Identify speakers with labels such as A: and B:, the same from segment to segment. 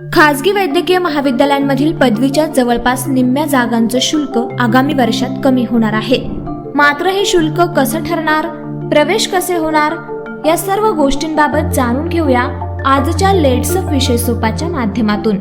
A: खासगी वैद्यकीय महाविद्यालयांमधील पदवीच्या जवळपास निम्म्या जागांचं शुल्क आगामी वर्षात कमी होणार आहे. मात्र हे शुल्क कसं ठरणार? प्रवेश कसे होणार? या सर्व गोष्टींबाबत जाणून घेऊया आजच्या लेट्स विषय सोपाच्या माध्यमातून.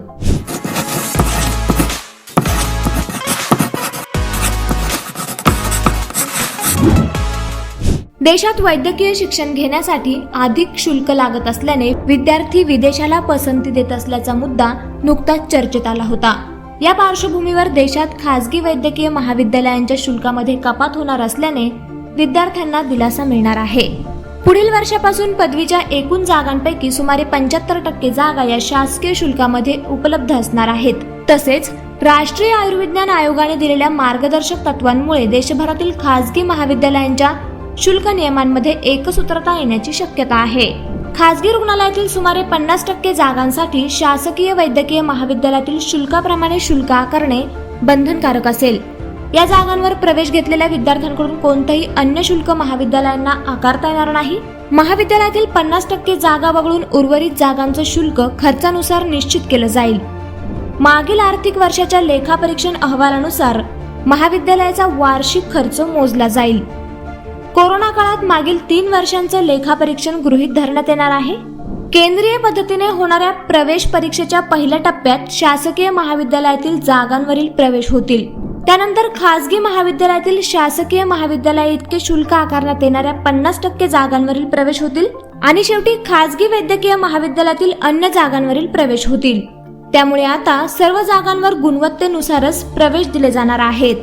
A: देशात वैद्यकीय शिक्षण घेण्यासाठी अधिक शुल्क लागत असल्याने विद्यार्थी विदेशाला पसंती देत असल्याचा मुद्दा नुकताच चर्चेत आला होता. या पार्श्वभूमीवर देशात खासगी वैद्यकीय महाविद्यालयांच्या शुल्कामध्ये कपात होणार असल्याने विद्यार्थ्यांना दिलासा मिळणार आहे. पुढील वर्षापासून पदवीच्या एकूण जागांपैकी सुमारे पंच्याहत्तर टक्के जागा या शासकीय शुल्कामध्ये उपलब्ध असणार आहेत. तसेच राष्ट्रीय आयुर्विज्ञान आयोगाने दिलेल्या मार्गदर्शक तत्वांमुळे देशभरातील खासगी महाविद्यालयांच्या शुल्क नियमांमध्ये एकसूत्रता येण्याची शक्यता आहे. खासगी रुग्णालयातील सुमारे पन्नास टक्के जागांसाठी शासकीय वैद्यकीय महाविद्यालयातील शुल्काप्रमाणे शुल्क आकारणे बंधनकारक असेल. या जागांवर प्रवेश घेतलेल्या विद्यार्थ्यांकडून कोणतंही अन्य शुल्क महाविद्यालयांना आकारता येणार नाही. महाविद्यालयातील पन्नास टक्के जागा वगळून उर्वरित जागांचं शुल्क खर्चानुसार निश्चित केलं जाईल. मागील आर्थिक वर्षाच्या लेखापरीक्षण अहवालानुसार महाविद्यालयाचा वार्षिक खर्च मोजला जाईल. कोरोना काळात मागील तीन वर्षांचं लेखापरीक्षण गृहीत धरण्यात येणार आहे. केंद्रीय पद्धतीने होणाऱ्या प्रवेश परीक्षेच्या पहिल्या टप्प्यात शासकीय महाविद्यालयातील जागांवरील प्रवेश होतील. त्यानंतर खासगी महाविद्यालयातील शासकीय महाविद्यालय इतके शुल्क आकारण्यात येणाऱ्या पन्नास टक्के जागांवरील प्रवेश होतील आणि शेवटी खासगी वैद्यकीय महाविद्यालयातील अन्य जागांवरील प्रवेश होतील. त्यामुळे आता सर्व जागांवर गुणवत्तेनुसारच प्रवेश दिले जाणार आहेत.